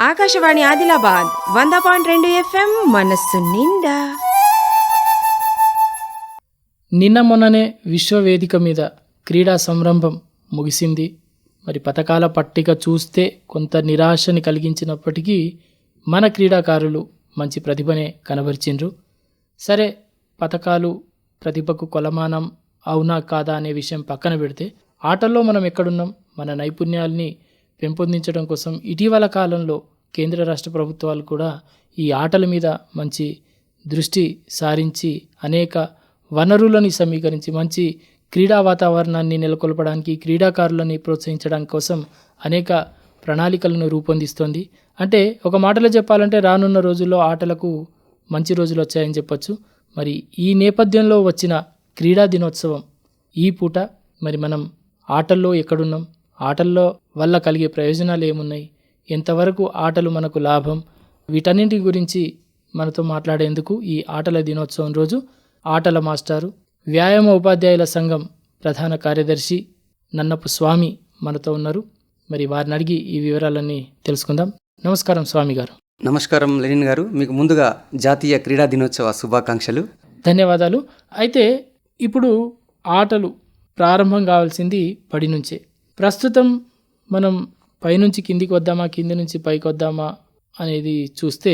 ఆకాశవాణి ఆదిలాబాద్ వంద పాయింట్ రెండు ఎఫ్ఎం మనస్సు నిండా. నిన్న మొన్ననే విశ్వవేదిక మీద క్రీడా సంరంభం ముగిసింది. మరి పథకాల పట్టిక చూస్తే కొంత నిరాశని కలిగించినప్పటికీ మన క్రీడాకారులు మంచి ప్రతిభనే కనబరిచిండ్రు. సరే పథకాలు ప్రతిభకు కొలమానం అవునా కాదా అనే విషయం పక్కన పెడితే ఆటల్లో మనం ఎక్కడున్నాం? మన నైపుణ్యాల్ని పెంపొందించడం కోసం ఇటీవల కాలంలో కేంద్ర రాష్ట్ర ప్రభుత్వాలు కూడా ఈ ఆటల మీద మంచి దృష్టి సారించి అనేక వనరులను సమీకరించి మంచి క్రీడా వాతావరణాన్ని నెలకొల్పడానికి క్రీడాకారులని ప్రోత్సహించడం కోసం అనేక ప్రణాళికలను రూపొందిస్తోంది. అంటే ఒక మాటలో చెప్పాలంటే రానున్న రోజుల్లో ఆటలకు మంచి రోజులు వచ్చాయని చెప్పొచ్చు. మరి ఈ నేపథ్యంలో వచ్చిన క్రీడా దినోత్సవం ఈ పూట మరి మనం ఆటల్లో ఎక్కడున్నాం? ఆటల్లో వల్ల కలిగే ప్రయోజనాలు ఏమున్నాయి? ఎంతవరకు ఆటలు మనకు లాభం? వీటన్నింటి గురించి మనతో మాట్లాడేందుకు ఈ ఆటల దినోత్సవం రోజు ఆటల మాస్టారు వ్యాయామ ఉపాధ్యాయుల సంఘం ప్రధాన కార్యదర్శి నన్నపు స్వామి మనతో ఉన్నారు. మరి వారిని అడిగి ఈ వివరాలన్నీ తెలుసుకుందాం. నమస్కారం స్వామి గారు. నమస్కారం లెనిన్ గారు. మీకు ముందుగా జాతీయ క్రీడా దినోత్సవ శుభాకాంక్షలు. ధన్యవాదాలు. అయితే ఇప్పుడు ఆటలు ప్రారంభం కావాల్సింది పడి నుంచే. ప్రస్తుతం మనం పైనుంచి కిందికి వద్దామా కింది నుంచి పైకి వద్దామా అనేది చూస్తే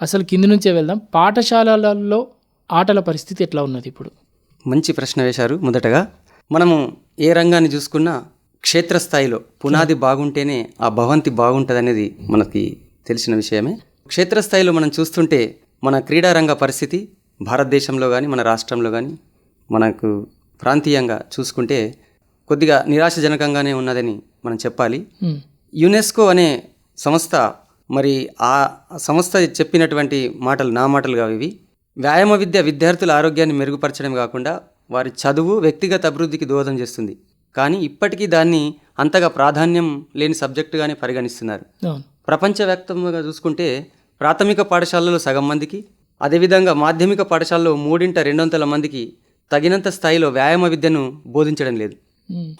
అసలు కింది నుంచే వెళ్దాం. పాఠశాలలలో ఆటల పరిస్థితి ఎట్లా ఉన్నది ఇప్పుడు? మంచి ప్రశ్న వేశారు మొదటగా. మనము ఏ రంగాన్ని చూసుకున్నా క్షేత్రస్థాయిలో పునాది బాగుంటేనే ఆ భవంతి బాగుంటుంది అనేది మనకి తెలిసిన విషయమే. క్షేత్రస్థాయిలో మనం చూస్తుంటే మన క్రీడారంగ పరిస్థితి భారతదేశంలో కానీ మన రాష్ట్రంలో కానీ మనకు ప్రాంతీయంగా చూసుకుంటే కొద్దిగా నిరాశజనకంగానే ఉన్నదని మనం చెప్పాలి. యునెస్కో అనే సంస్థ మరి ఆ సంస్థ చెప్పినటువంటి మాటలు నా మాటలు కావు ఇవి. వ్యాయామ విద్య విద్యార్థుల ఆరోగ్యాన్ని మెరుగుపరచడం కాకుండా వారి చదువు వ్యక్తిగత అభివృద్ధికి దోహదం చేస్తుంది. కానీ ఇప్పటికీ దాన్ని అంతగా ప్రాధాన్యం లేని సబ్జెక్టుగానే పరిగణిస్తున్నారు. ప్రపంచవ్యాప్తంగా చూసుకుంటే ప్రాథమిక పాఠశాలలో సగం మందికి అదేవిధంగా మాధ్యమిక పాఠశాలలో మూడింట రెండొంతల మందికి తగినంత స్థాయిలో వ్యాయామ విద్యను బోధించడం లేదు.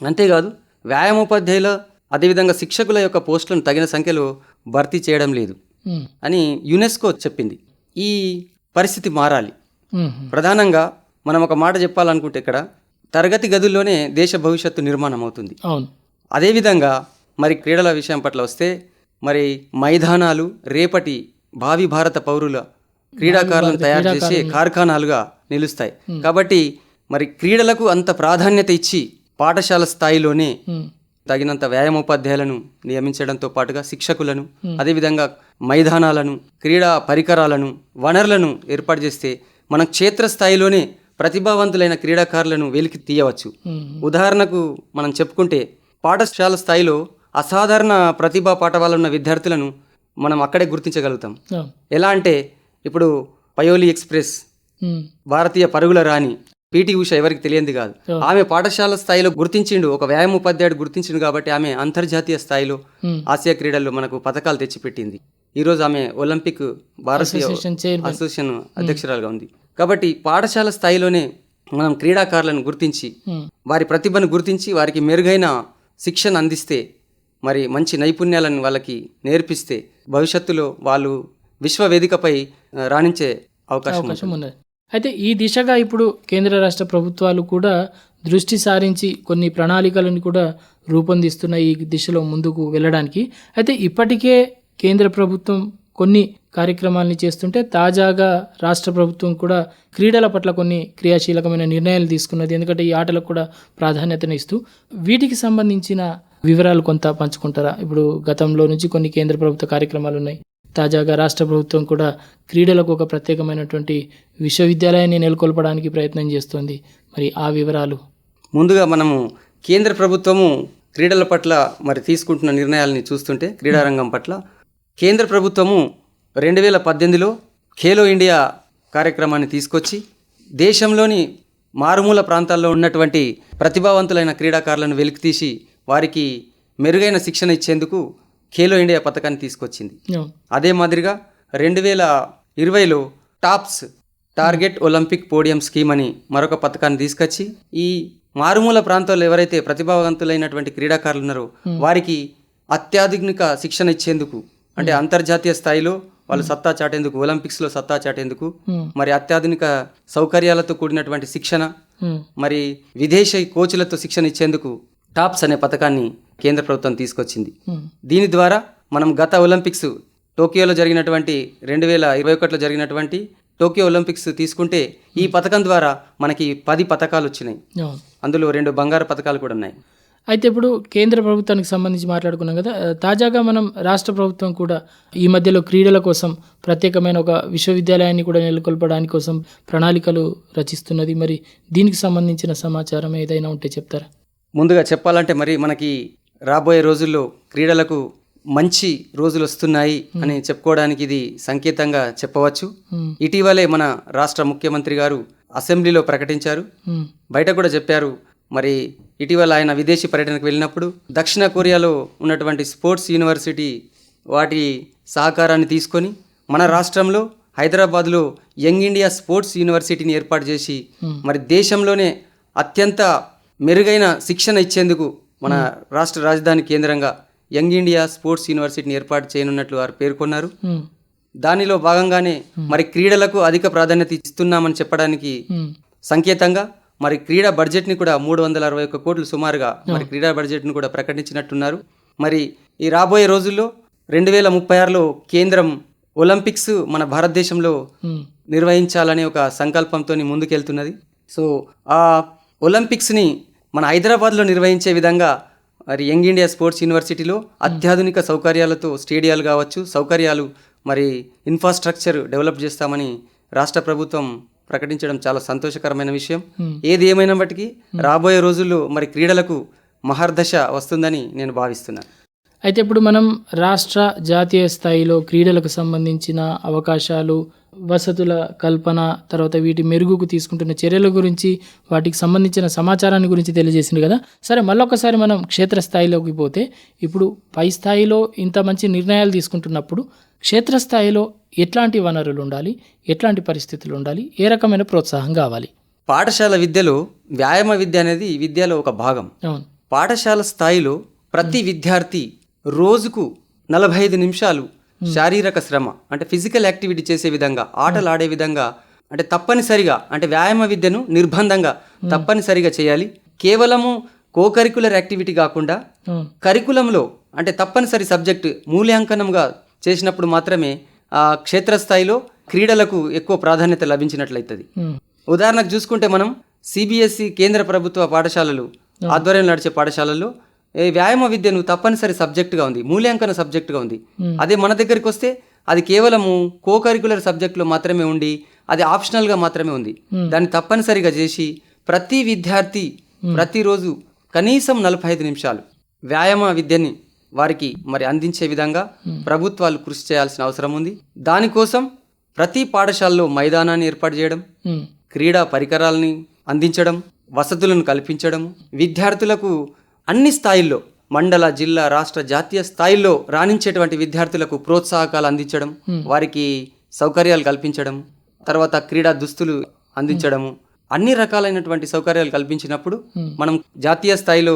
అంతేకాదు వ్యాయామోపాధ్యాయుల అదేవిధంగా శిక్షకుల యొక్క పోస్టులను తగిన సంఖ్యలో భర్తీ చేయడం లేదు అని యునెస్కో చెప్పింది. ఈ పరిస్థితి మారాలి. ప్రధానంగా మనం ఒక మాట చెప్పాలనుకుంటే ఇక్కడ తరగతి గదుల్లోనే దేశ భవిష్యత్తు నిర్మాణం అవుతుంది అవును. అదేవిధంగా మరి క్రీడల విషయం పట్ల వస్తే మరి మైదానాలు రేపటి భావి భారత పౌరుల క్రీడాకారులను తయారు చేసే కార్ఖానాలుగా నిలుస్తాయి. కాబట్టి మరి క్రీడలకు అంత ప్రాధాన్యత ఇచ్చి పాఠశాల స్థాయిలోనే తగినంత వ్యాయామోపాధ్యాయులను నియమించడంతో పాటుగా శిక్షకులను అదేవిధంగా మైదానాలను క్రీడా పరికరాలను వనరులను ఏర్పాటు చేస్తే మనం క్షేత్రస్థాయిలోనే ప్రతిభావంతులైన క్రీడాకారులను వెలికి తీయవచ్చు. ఉదాహరణకు మనం చెప్పుకుంటే పాఠశాల స్థాయిలో అసాధారణ ప్రతిభా పాఠవాలు ఉన్న విద్యార్థులను మనం అక్కడే గుర్తించగలుగుతాం. ఎలా అంటే ఇప్పుడు పయోలి ఎక్స్ప్రెస్ భారతీయ పరుగుల రాణి పీటీ ఉష ఎవరికి తెలియంది కాదు. ఆమె పాఠశాల స్థాయిలో గుర్తించిండు ఒక వ్యాయామ ఉపాధ్యాయుడు గుర్తించిండు కాబట్టి ఆమె అంతర్జాతీయ స్థాయిలో. ఆసియా క్రీడల్లో మనకు పథకాలు తెచ్చిపెట్టింది. ఈరోజు ఆమె ఒలింపిక్ భారతీయ అసోసియేషన్ అధ్యక్షురాలుగా ఉంది. కాబట్టి పాఠశాల స్థాయిలోనే మనం క్రీడాకారులను గుర్తించి వారి ప్రతిభను గుర్తించి వారికి మెరుగైన శిక్షణ అందిస్తే మరి మంచి నైపుణ్యాలను వాళ్ళకి నేర్పిస్తే భవిష్యత్తులో వాళ్ళు విశ్వవేదికపై రాణించే. అవకాశం ఉన్నది. అయితే ఈ దిశగా ఇప్పుడు కేంద్ర రాష్ట్ర ప్రభుత్వాలు కూడా దృష్టి సారించి కొన్ని ప్రణాళికలను కూడా రూపొందిస్తున్నాయి ఈ దిశలో ముందుకు వెళ్ళడానికి. అయితే ఇప్పటికే కేంద్ర ప్రభుత్వం కొన్ని కార్యక్రమాలని చేస్తుంటే తాజాగా రాష్ట్ర ప్రభుత్వం కూడా క్రీడల పట్ల కొన్ని క్రియాశీలకమైన నిర్ణయాలు తీసుకున్నది. ఎందుకంటే ఈ ఆటలకు కూడా ప్రాధాన్యతను ఇస్తూ వీటికి సంబంధించిన వివరాలు కొంత పంచుకుంటారా? ఇప్పుడు గతంలో నుంచి కొన్ని కేంద్ర ప్రభుత్వ కార్యక్రమాలు ఉన్నాయి. తాజాగా రాష్ట్ర ప్రభుత్వం కూడా క్రీడలకు ఒక ప్రత్యేకమైనటువంటి విశ్వవిద్యాలయాన్ని నెలకొల్పడానికి ప్రయత్నం చేస్తోంది. మరి ఆ వివరాలు? ముందుగా మనము కేంద్ర ప్రభుత్వము క్రీడల పట్ల మరి తీసుకుంటున్న నిర్ణయాలని చూస్తుంటే క్రీడారంగం పట్ల కేంద్ర ప్రభుత్వము రెండు వేల పద్దెనిమిదిలో ఖేలో ఇండియా కార్యక్రమాన్ని తీసుకొచ్చి దేశంలోని మారుమూల ప్రాంతాల్లో ఉన్నటువంటి ప్రతిభావంతులైన క్రీడాకారులను వెలికితీసి వారికి మెరుగైన శిక్షణ ఇచ్చేందుకు ఖేలో ఇండియా పథకాన్ని తీసుకొచ్చింది. అదే మాదిరిగా రెండు వేల ఇరవైలో TOPS target Olympic podium scheme అని మరొక పథకాన్ని తీసుకొచ్చి ఈ మారుమూల ప్రాంతాల్లో ఎవరైతే ప్రతిభావంతులైనటువంటి క్రీడాకారులు ఉన్నారో వారికి అత్యాధునిక శిక్షణ ఇచ్చేందుకు అంటే అంతర్జాతీయ స్థాయిలో వాళ్ళు సత్తా చాటేందుకు ఒలింపిక్స్లో సత్తా చాటేందుకు మరి అత్యాధునిక సౌకర్యాలతో కూడినటువంటి శిక్షణ మరి విదేశీ కోచ్లతో శిక్షణ ఇచ్చేందుకు టాప్స్ అనే పథకాన్ని కేంద్ర ప్రభుత్వం తీసుకొచ్చింది. దీని ద్వారా మనం గత ఒలింపిక్స్ టోకియోలో జరిగినటువంటి రెండు వేల ఇరవై ఒకటిలో జరిగినటువంటి టోకియో ఒలింపిక్స్ తీసుకుంటే ఈ పథకం ద్వారా మనకి పది పథకాలు వచ్చినాయి. అందులో రెండు బంగారు పథకాలు కూడా ఉన్నాయి. అయితే ఇప్పుడు కేంద్ర ప్రభుత్వానికి సంబంధించి మాట్లాడుకున్నాం కదా తాజాగా మనం రాష్ట్ర ప్రభుత్వం కూడా ఈ మధ్యలో క్రీడల కోసం ప్రత్యేకమైన ఒక విశ్వవిద్యాలయాన్ని కూడా నెలకొల్పడానికి కోసం ప్రణాళికలు రచిస్తున్నది. మరి దీనికి సంబంధించిన సమాచారం ఏదైనా ఉంటే చెప్తారా? ముందుగా చెప్పాలంటే మరి మనకి రాబోయే రోజుల్లో క్రీడలకు మంచి రోజులు వస్తున్నాయి అని చెప్పుకోవడానికి ఇది సంకేతంగా చెప్పవచ్చు. ఉమ్, ఇటీవలే మన రాష్ట్ర ముఖ్యమంత్రి గారు అసెంబ్లీలో ప్రకటించారు. ఉమ్, బయట కూడా చెప్పారు. మరి ఇటీవల ఆయన విదేశీ పర్యటనకు వెళ్ళినప్పుడు దక్షిణ కొరియాలో ఉన్నటువంటి స్పోర్ట్స్ యూనివర్సిటీ వాటి సహకారాన్ని తీసుకొని మన రాష్ట్రంలో హైదరాబాద్లో యంగ్ ఇండియా స్పోర్ట్స్ యూనివర్సిటీని ఏర్పాటు చేసి మరి దేశంలోనే అత్యంత మెరుగైన శిక్షణ ఇచ్చేందుకు మన రాష్ట్ర రాజధాని కేంద్రంగా యంగ్ ఇండియా స్పోర్ట్స్ యూనివర్సిటీని ఏర్పాటు చేయనున్నట్లు వారు పేర్కొన్నారు. దానిలో భాగంగానే మరి క్రీడలకు అధిక ప్రాధాన్యత ఇస్తున్నామని చెప్పడానికి సంకేతంగా మరి క్రీడా బడ్జెట్ని కూడా మూడు వందల అరవై ఒక్క కోట్లు సుమారుగా మరి క్రీడా బడ్జెట్ను కూడా ప్రకటించినట్టున్నారు. మరి ఈ రాబోయే రోజుల్లో రెండు వేల ముప్పై ఆరులో కేంద్రం ఒలింపిక్స్ మన భారతదేశంలో నిర్వహించాలనే ఒక సంకల్పంతో ముందుకెళ్తున్నది. సో ఆ ఒలింపిక్స్ని మన హైదరాబాద్లో నిర్వహించే విధంగా మరి యంగ్ ఇండియా స్పోర్ట్స్ యూనివర్సిటీలో అత్యాధునిక సౌకర్యాలతో స్టేడియాలు కావచ్చు సౌకర్యాలు మరి ఇన్ఫ్రాస్ట్రక్చర్ డెవలప్ చేస్తామని రాష్ట్ర ప్రభుత్వం ప్రకటించడం చాలా సంతోషకరమైన విషయం. ఏది ఏమైనప్పటికీ రాబోయే రోజుల్లో మరి క్రీడలకు మహర్దశ వస్తుందని నేను భావిస్తున్నాను. అయితే ఇప్పుడు మనం రాష్ట్ర జాతీయ స్థాయిలో క్రీడలకు సంబంధించిన అవకాశాలు వసతుల కల్పన తర్వాత వీటి మెరుగుకు తీసుకుంటున్న చర్యల గురించి వాటికి సంబంధించిన సమాచారాన్ని గురించి తెలియజేసింది కదా. సరే మళ్ళొకసారి మనం క్షేత్రస్థాయిలోకి పోతే ఇప్పుడు పై స్థాయిలో ఇంత మంచి నిర్ణయాలు తీసుకుంటున్నప్పుడు క్షేత్రస్థాయిలో ఎట్లాంటి వనరులు ఉండాలి ఎట్లాంటి పరిస్థితులు ఉండాలి ఏ రకమైన ప్రోత్సాహం కావాలి? పాఠశాల విద్యలో వ్యాయామ విద్య అనేది ఈ విద్యలో ఒక భాగం. అవును. పాఠశాల స్థాయిలో ప్రతి విద్యార్థి రోజుకు నలభై ఐదు నిమిషాలు శారీరక శ్రమ అంటే ఫిజికల్ యాక్టివిటీ చేసే విధంగా ఆటలు ఆడే విధంగా అంటే తప్పనిసరిగా అంటే వ్యాయామ విద్యను నిర్బంధంగా తప్పనిసరిగా చేయాలి. కేవలము కోకరికులర్ యాక్టివిటీ కాకుండా కరికులంలో అంటే తప్పనిసరి సబ్జెక్టు మూల్యాంకనంగా చేసినప్పుడు మాత్రమే ఆ క్షేత్రస్థాయిలో క్రీడలకు ఎక్కువ ప్రాధాన్యత లభించినట్లయితుంది. ఉదాహరణకు చూసుకుంటే మనం సిబిఎస్ఈ కేంద్ర ప్రభుత్వ పాఠశాలలు ఆధ్వర్యంలో నడిచే పాఠశాలల్లో వ్యాయామ విద్యను తప్పనిసరి సబ్జెక్టుగా ఉంది మూల్యాంకన సబ్జెక్టుగా ఉంది. అదే మన దగ్గరికి వస్తే అది కేవలము కో కరికులర్ సబ్జెక్టులో మాత్రమే ఉండి అది ఆప్షనల్గా మాత్రమే ఉంది. దాన్ని తప్పనిసరిగా చేసి ప్రతి విద్యార్థి ప్రతిరోజు కనీసం నలభై ఐదు నిమిషాలు వ్యాయామ విద్యని వారికి మరి అందించే విధంగా ప్రభుత్వాలు కృషి చేయాల్సిన అవసరం ఉంది. దానికోసం ప్రతి పాఠశాలలో మైదానాన్ని ఏర్పాటు చేయడం క్రీడా పరికరాలని అందించడం వసతులను కల్పించడం విద్యార్థులకు అన్ని స్థాయిల్లో మండల జిల్లా రాష్ట్ర జాతీయ స్థాయిల్లో రాణించేటువంటి విద్యార్థులకు ప్రోత్సాహకాలు అందించడం వారికి సౌకర్యాలు కల్పించడం తర్వాత క్రీడా దుస్తులు అందించడము అన్ని రకాలైనటువంటి సౌకర్యాలు కల్పించినప్పుడు మనం జాతీయ స్థాయిలో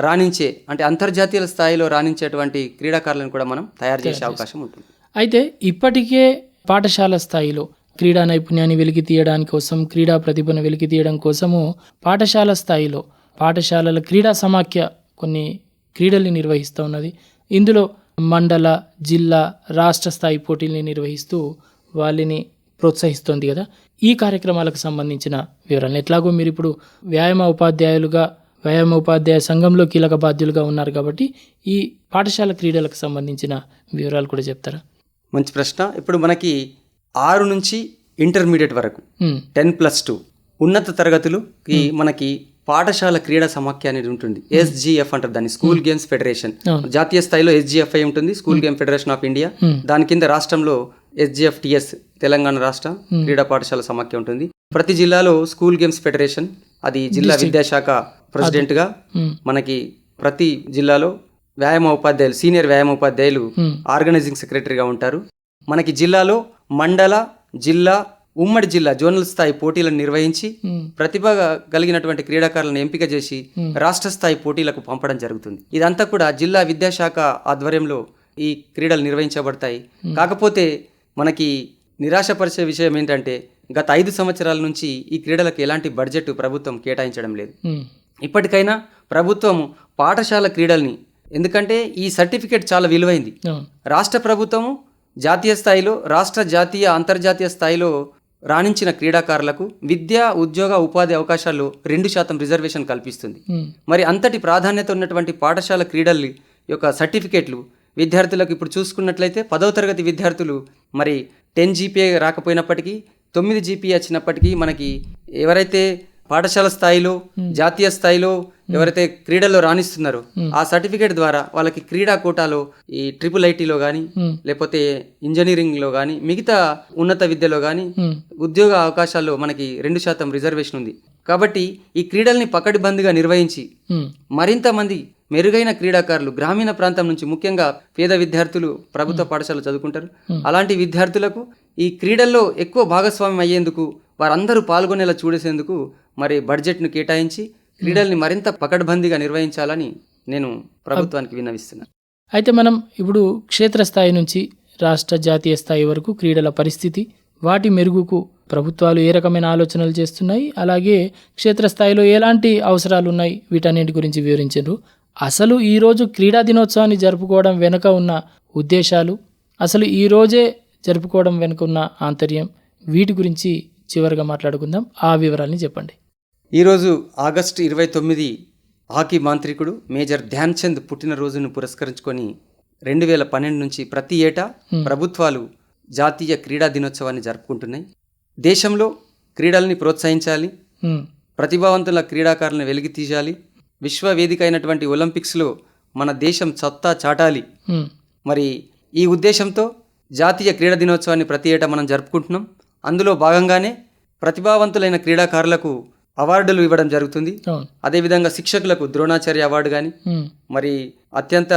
రాణించే అంటే అంతర్జాతీయ స్థాయిలో రాణించేటువంటి క్రీడాకారులను కూడా మనం తయారు చేసే అవకాశం ఉంటుంది. అయితే ఇప్పటికే పాఠశాల స్థాయిలో క్రీడా నైపుణ్యాన్ని వెలికి తీయడానికి కోసం క్రీడా ప్రతిభను వెలికి తీయడం కోసము పాఠశాల స్థాయిలో పాఠశాలల క్రీడా సమాఖ్య కొన్ని క్రీడల్ని నిర్వహిస్తూ ఉన్నది. ఇందులో మండల జిల్లా రాష్ట్ర స్థాయి పోటీల్ని నిర్వహిస్తూ వాళ్ళని ప్రోత్సహిస్తోంది కదా. ఈ కార్యక్రమాలకు సంబంధించిన వివరాలు ఎట్లాగో మీరు ఇప్పుడు వ్యాయామ ఉపాధ్యాయులుగా వ్యాయామ ఉపాధ్యాయ సంఘంలో కీలక బాధ్యులుగా ఉన్నారు కాబట్టి ఈ పాఠశాల క్రీడలకు సంబంధించిన వివరాలు కూడా చెప్తారా? మంచి ప్రశ్న. ఇప్పుడు మనకి ఆరు నుంచి ఇంటర్మీడియట్ వరకు టెన్ ప్లస్ టూ ఉన్నత తరగతులుకి మనకి పాఠశాల క్రీడా సమాఖ్య అనేది ఉంటుంది. ఎస్జిఎఫ్ అంటారు దాన్ని స్కూల్ గేమ్స్ ఫెడరేషన్. జాతీయ స్థాయిలో ఎస్జిఎఫ్ఐ ఉంటుంది school game federation of India Hmm. దాని కింద రాష్ట్రంలో ఎస్జిఎఫ్ టిఎస్ తెలంగాణ రాష్ట్ర క్రీడా పాఠశాల సమాఖ్య ఉంటుంది. ప్రతి జిల్లాలో స్కూల్ గేమ్స్ ఫెడరేషన్ అది జిల్లా విద్యాశాఖ ప్రెసిడెంట్గా ఉమ్, మనకి ప్రతి జిల్లాలో వ్యాయామ ఉపాధ్యాయులు సీనియర్ వ్యాయామ ఉపాధ్యాయులు ఆర్గనైజింగ్ సెక్రటరీగా ఉంటారు. మనకి జిల్లాలో మండల జిల్లా ఉమ్మడి జిల్లా జోనల్ స్థాయి పోటీలను నిర్వహించి ప్రతిభ కలిగినటువంటి క్రీడాకారులను ఎంపిక చేసి రాష్ట్ర స్థాయి పోటీలకు పంపడం జరుగుతుంది. ఇదంతా కూడా జిల్లా విద్యాశాఖ ఆధ్వర్యంలో ఈ క్రీడలు నిర్వహించబడతాయి. కాకపోతే మనకి నిరాశపరిచే విషయం ఏంటంటే గత ఐదు సంవత్సరాల నుంచి ఈ క్రీడలకు ఎలాంటి బడ్జెట్ ప్రభుత్వం కేటాయించడం లేదు. ఇప్పటికైనా ప్రభుత్వం పాఠశాల క్రీడల్ని ఎందుకంటే ఈ సర్టిఫికేట్ చాలా విలువైంది. రాష్ట్ర ప్రభుత్వము జాతీయ స్థాయిలో రాష్ట్ర జాతీయ అంతర్జాతీయ స్థాయిలో రాణించిన క్రీడాకారులకు విద్యా ఉద్యోగ ఉపాధి అవకాశాల్లో రెండు శాతం రిజర్వేషన్ కల్పిస్తుంది. మరి అంతటి ప్రాధాన్యత ఉన్నటువంటి పాఠశాల క్రీడల యొక్క సర్టిఫికేట్లు విద్యార్థులకు ఇప్పుడు చూసుకున్నట్లయితే పదవ తరగతి విద్యార్థులు మరి టెన్ జీపీఏ రాకపోయినప్పటికీ తొమ్మిది జీపీఏ వచ్చినప్పటికీ మనకి ఎవరైతే పాఠశాల స్థాయిలో జాతీయ స్థాయిలో ఎవరైతే క్రీడల్లో రాణిస్తున్నారో ఆ సర్టిఫికేట్ ద్వారా వాళ్ళకి క్రీడా కోటాలో ఈ ట్రిపుల్ ఐటీలో కానీ ఉమ్, లేకపోతే ఇంజనీరింగ్లో కానీ మిగతా ఉన్నత విద్యలో కానీ ఉద్యోగ అవకాశాల్లో మనకి రెండు శాతం రిజర్వేషన్ ఉంది. కాబట్టి ఈ క్రీడల్ని పకడ్బందీగా నిర్వహించి మరింత మంది మెరుగైన క్రీడాకారులు గ్రామీణ ప్రాంతం నుంచి ముఖ్యంగా పేద విద్యార్థులు ప్రభుత్వ పాఠశాల చదువుకుంటారు. అలాంటి విద్యార్థులకు ఈ క్రీడల్లో ఎక్కువ భాగస్వామ్యం అయ్యేందుకు వారందరూ పాల్గొనేలా చూడేసేందుకు మరి బడ్జెట్ను కేటాయించి క్రీడల్ని మరింత పకడ్బందీగా నిర్వహించాలని నేను ప్రభుత్వానికి విన్నవిస్తున్నాను అయితే మనం ఇప్పుడు క్షేత్రస్థాయి నుంచి రాష్ట్ర జాతీయ స్థాయి వరకు క్రీడల పరిస్థితి వాటి మెరుగుకు ప్రభుత్వాలు ఏ రకమైన ఆలోచనలు చేస్తున్నాయి అలాగే క్షేత్రస్థాయిలో ఎలాంటి అవసరాలు ఉన్నాయి వీటన్నిటి గురించి వివరించారు. అసలు ఈరోజు క్రీడా దినోత్సవాన్ని జరుపుకోవడం వెనుక ఉన్న ఉద్దేశాలు అసలు ఈ రోజే జరుపుకోవడం వెనుక ఉన్న ఆంతర్యం వీటి గురించి చివరిగా మాట్లాడుకుందాం. ఆ వివరాలని చెప్పండి. ఈరోజు ఆగస్టు ఇరవై తొమ్మిది హాకీ మాంత్రికుడు మేజర్ ధ్యాన్ చంద్ పుట్టినరోజును పురస్కరించుకొని రెండు వేల పన్నెండు నుంచి ప్రతి ఏటా ప్రభుత్వాలు జాతీయ క్రీడా దినోత్సవాన్ని జరుపుకుంటున్నాయి. దేశంలో క్రీడల్ని ప్రోత్సహించాలి. ఉమ్, ప్రతిభావంతుల క్రీడాకారులను వెలికి తీయాలి. విశ్వ వేదిక అయినటువంటి ఒలింపిక్స్లో మన దేశం సత్తా చాటాలి. ఉమ్, మరి ఈ ఉద్దేశంతో జాతీయ క్రీడా దినోత్సవాన్ని ప్రతి ఏటా మనం జరుపుకుంటున్నాం. అందులో భాగంగానే ప్రతిభావంతులైన క్రీడాకారులకు అవార్డులు ఇవ్వడం జరుగుతుంది. అదేవిధంగా శిక్షకులకు ద్రోణాచార్య అవార్డు కానీ మరి అత్యంత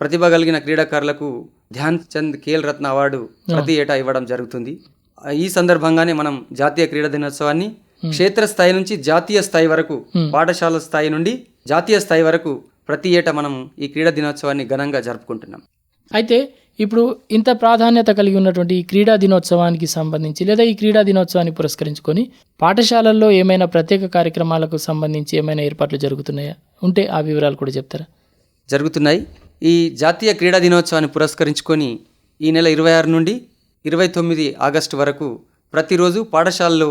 ప్రతిభ కలిగిన క్రీడాకారులకు ధ్యాన్ చంద్ ఖేల్ రత్న అవార్డు ప్రతి ఏటా ఇవ్వడం జరుగుతుంది. ఈ సందర్భంగానే మనం జాతీయ క్రీడా దినోత్సవాన్ని క్షేత్ర స్థాయి నుంచి జాతీయ స్థాయి వరకు పాఠశాల స్థాయి నుండి జాతీయ స్థాయి వరకు ప్రతి ఏటా మనం ఈ క్రీడా దినోత్సవాన్ని ఘనంగా జరుపుకుంటున్నాం. అయితే ఇప్పుడు ఇంత ప్రాధాన్యత కలిగి ఉన్నటువంటి ఈ క్రీడా దినోత్సవానికి సంబంధించి లేదా ఈ క్రీడా దినోత్సవాన్ని పురస్కరించుకొని పాఠశాలల్లో ఏమైనా ప్రత్యేక కార్యక్రమాలకు సంబంధించి ఏమైనా ఏర్పాట్లు జరుగుతున్నాయా? ఉంటే ఆ వివరాలు కూడా చెప్తారా? జరుగుతున్నాయి. ఈ జాతీయ క్రీడా దినోత్సవాన్ని పురస్కరించుకొని ఈ నెల ఇరవై ఆరు నుండి ఇరవై తొమ్మిది ఆగస్టు వరకు ప్రతిరోజు పాఠశాలలో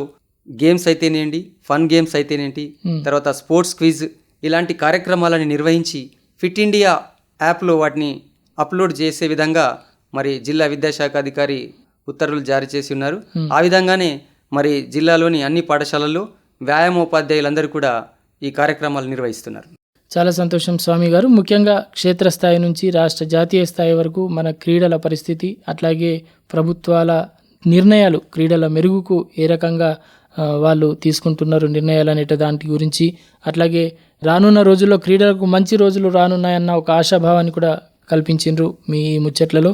గేమ్స్ అయితేనేంటి ఫన్ గేమ్స్ అయితేనేంటి తర్వాత స్పోర్ట్స్ క్విజ్ ఇలాంటి కార్యక్రమాలను నిర్వహించి ఫిట్ ఇండియా యాప్లో వాటిని అప్లోడ్ చేసే విధంగా మరి జిల్లా విద్యాశాఖ అధికారి ఉత్తర్వులు జారీ చేసి ఉన్నారు. ఆ విధంగానే మరి జిల్లాలోని అన్ని పాఠశాలల్లో వ్యాయామోపాధ్యాయులందరూ కూడా ఈ కార్యక్రమాలు నిర్వహిస్తున్నారు. చాలా సంతోషం స్వామి గారు. ముఖ్యంగా క్షేత్రస్థాయి నుంచి రాష్ట్ర జాతీయ స్థాయి వరకు మన క్రీడల పరిస్థితి అట్లాగే ప్రభుత్వాల నిర్ణయాలు క్రీడల మెరుగుకు ఏ రకంగా వాళ్ళు తీసుకుంటున్నారు నిర్ణయాలు అనేట దాని గురించి అట్లాగే రానున్న రోజుల్లో క్రీడలకు మంచి రోజులు రానున్నాయన్న ఒక ఆశాభావాన్ని కూడా కల్పించిండ్రు మీ ముచ్చట్లలో.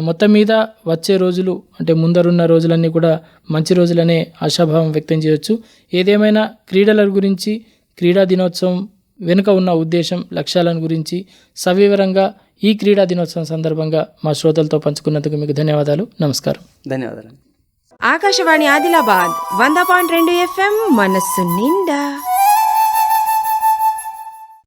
మొత్తం మీద వచ్చే రోజులు అంటే ముందరున్న రోజులన్నీ కూడా మంచి రోజులనే ఆశాభావం వ్యక్తం చేయొచ్చు. ఏదేమైనా క్రీడల గురించి క్రీడా దినోత్సవం వెనుక ఉన్న ఉద్దేశం లక్ష్యాలను గురించి సవివరంగా ఈ క్రీడా దినోత్సవం సందర్భంగా మా శ్రోతలతో పంచుకున్నందుకు మీకు ధన్యవాదాలు. నమస్కారం. ధన్యవాదాలు. ఆకాశవాణి ఆదిలాబాద్ వంద పాయింట్ రెండు ఎఫ్ఎం మనస్సు నిండా.